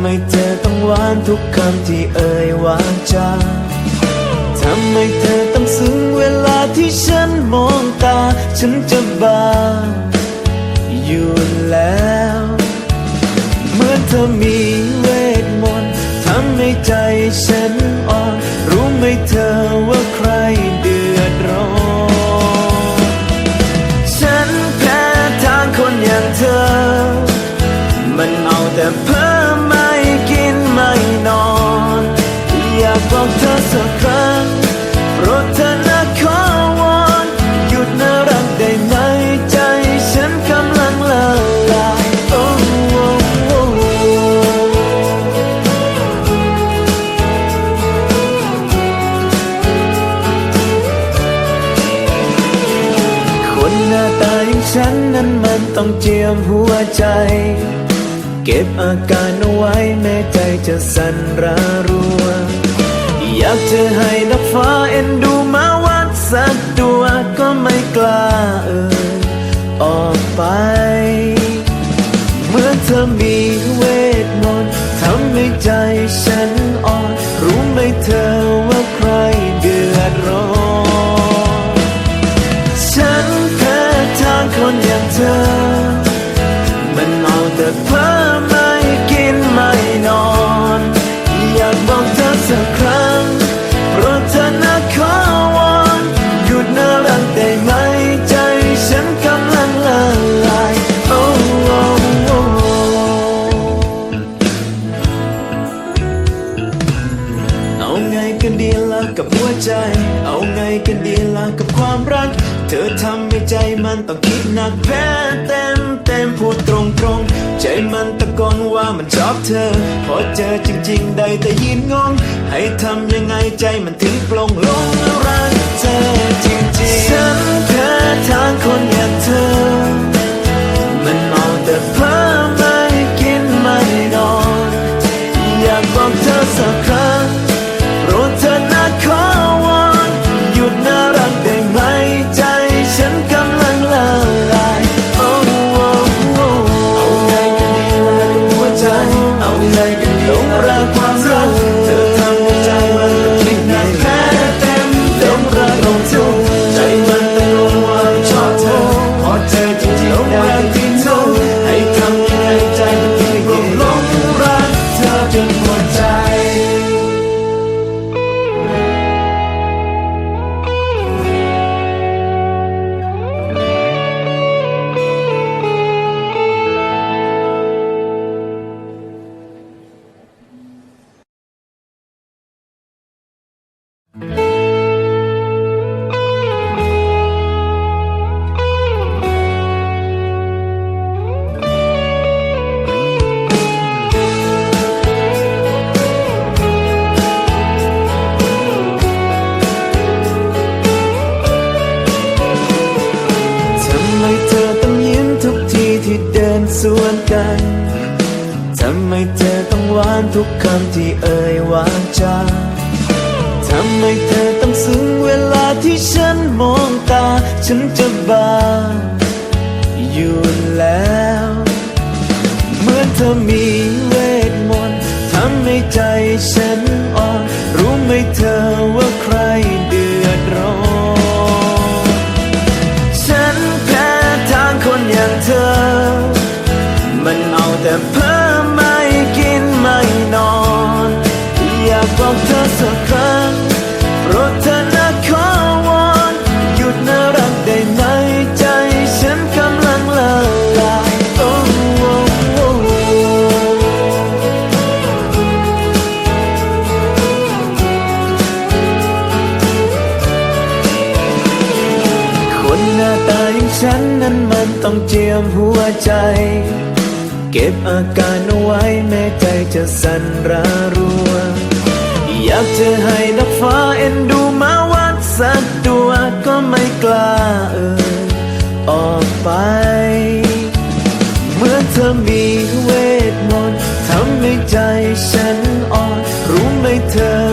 ำไมเธอต้องหวานทุกคำที่เอ่ยวาจาทำไมเธอต้องซึ้งเวลาที่ฉันมองตา ฉันจะบ้าอยู่แล้ว เหมือนเธอมีเวทมนต์ทำให้ใจฉันอ่อน รู้ไหมเธอว่าใครเดือดร้อน ฉันแพ้ทางคนอย่างเธอ มันเอาแต่เพ้อ ต้องเจียมหัวใจ เก็บอาการเอาไว้แม้ใจจะสั่นระรัว อยากจะให้นับฟ้าเอ็นดูมาวัดสักตัวก็ไม่กล้า ใจเอาไงกันดีล่ะกับความรัก เธอทำให้ใจมันต้องคิดหนักแพ้เต็มเต็มพูดตรงตรงใจมันตะโกนว่ามันชอบเธอ พอเจอจริง ๆ ได้แต่ยินงง ให้ทำยังไงใจมันถึงปลงลงรักเธอ สวนกันทำไมเธอต้องหวานทุกคำที่เอ่ยวาจาทำไมเธอต้องซึ้งเวลาที่ฉันมองตา ฉันจะบ้าอยู่แล้ว เหมือนเธอมีเวทมนต์ทำให้ใจฉัน ฉันนั้นมันต้องเจียมหัวใจ เก็บอาการเอาไว้แม้ใจจะสั่นระรัว อยากจะให้นับฟ้าเอ็นดูมาวัดสักตัวก็ไม่กล้าเอ่ออกไป เมื่อเธอมีเวทมนต์ทำให้ใจฉันอ่อนรู้ไหมเธอ